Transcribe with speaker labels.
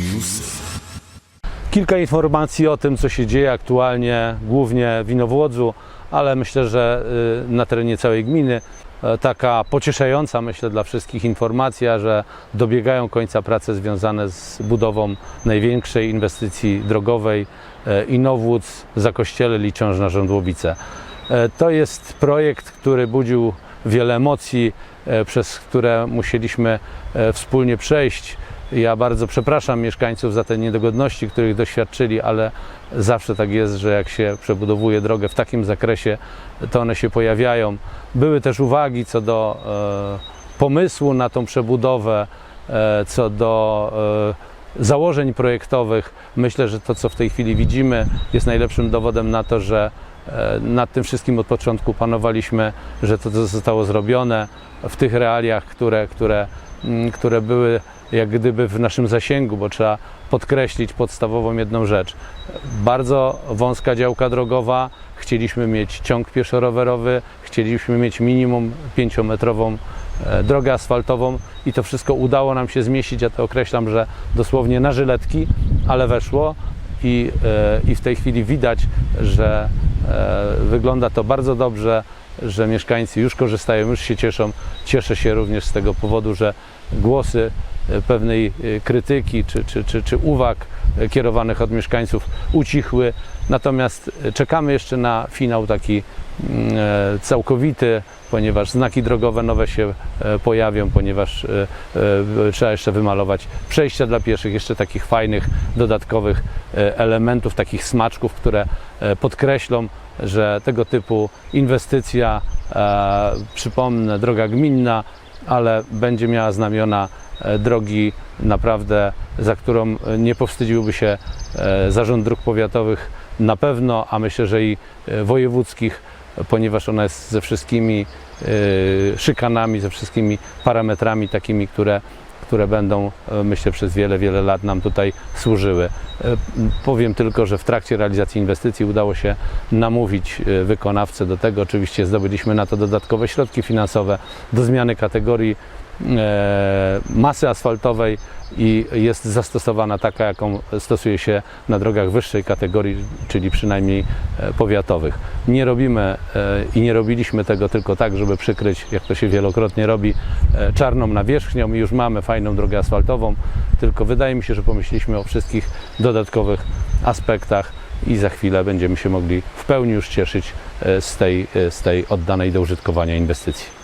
Speaker 1: Newsy.
Speaker 2: Kilka informacji o tym, co się dzieje aktualnie, głównie w Inowłodzu, ale myślę, że y, na terenie całej gminy. E, Taka pocieszająca, myślę, dla wszystkich informacja, że dobiegają końca prace związane z budową największej inwestycji drogowej e, Inowłódz za kościele Licząż na Żądłowice. To jest projekt, który budził wiele emocji, przez które musieliśmy wspólnie przejść. Ja bardzo przepraszam mieszkańców za te niedogodności, których doświadczyli, ale zawsze tak jest, że jak się przebudowuje drogę w takim zakresie, to one się pojawiają. Były też uwagi co do e, pomysłu na tą przebudowę, e, co do e, założeń projektowych. Myślę, że to, co w tej chwili widzimy, jest najlepszym dowodem na to, że e, nad tym wszystkim od początku panowaliśmy, że to, co zostało zrobione w tych realiach, które, które, które były jak gdyby w naszym zasięgu, bo trzeba podkreślić podstawową jedną rzecz. Bardzo wąska działka drogowa, chcieliśmy mieć ciąg pieszo-rowerowy, chcieliśmy mieć minimum 5-metrową e, drogę asfaltową i to wszystko udało nam się zmieścić, ja to określam, że dosłownie na żyletki, ale weszło i, e, i w tej chwili widać, że e, wygląda to bardzo dobrze, że mieszkańcy już korzystają, już się cieszą. Cieszę się również z tego powodu, że głosy pewnej e, krytyki czy, czy, czy, czy uwag e, kierowanych od mieszkańców ucichły. Natomiast e, czekamy jeszcze na finał taki mm, całkowity, ponieważ znaki drogowe nowe się pojawią, ponieważ trzeba jeszcze wymalować przejścia dla pieszych, jeszcze takich fajnych, dodatkowych elementów, takich smaczków, które podkreślą, że tego typu inwestycja, przypomnę, droga gminna, ale będzie miała znamiona drogi naprawdę, za którą e, nie powstydziłby się e, Zarząd Dróg Powiatowych na pewno, a myślę, że i e, wojewódzkich, ponieważ ona jest ze wszystkimi e, szykanami, ze wszystkimi parametrami takimi, które które będą, e, myślę, przez wiele, wiele lat nam tutaj służyły. E, Powiem tylko, że w trakcie realizacji inwestycji udało się namówić e, wykonawcę do tego. Oczywiście zdobyliśmy na to dodatkowe środki finansowe do zmiany kategorii e, masy asfaltowej i jest zastosowana taka, jaką stosuje się na drogach wyższej kategorii, czyli przynajmniej e, powiatowych. Nie robimy e, i nie robiliśmy tego tylko tak, żeby przykryć, jak to się wielokrotnie robi, e, czarną nawierzchnią i już mamy fajną drogę asfaltową, tylko wydaje mi się, że pomyśleliśmy o wszystkich dodatkowych aspektach i za chwilę będziemy się mogli w pełni już cieszyć e, z tej, e, z tej oddanej do użytkowania inwestycji.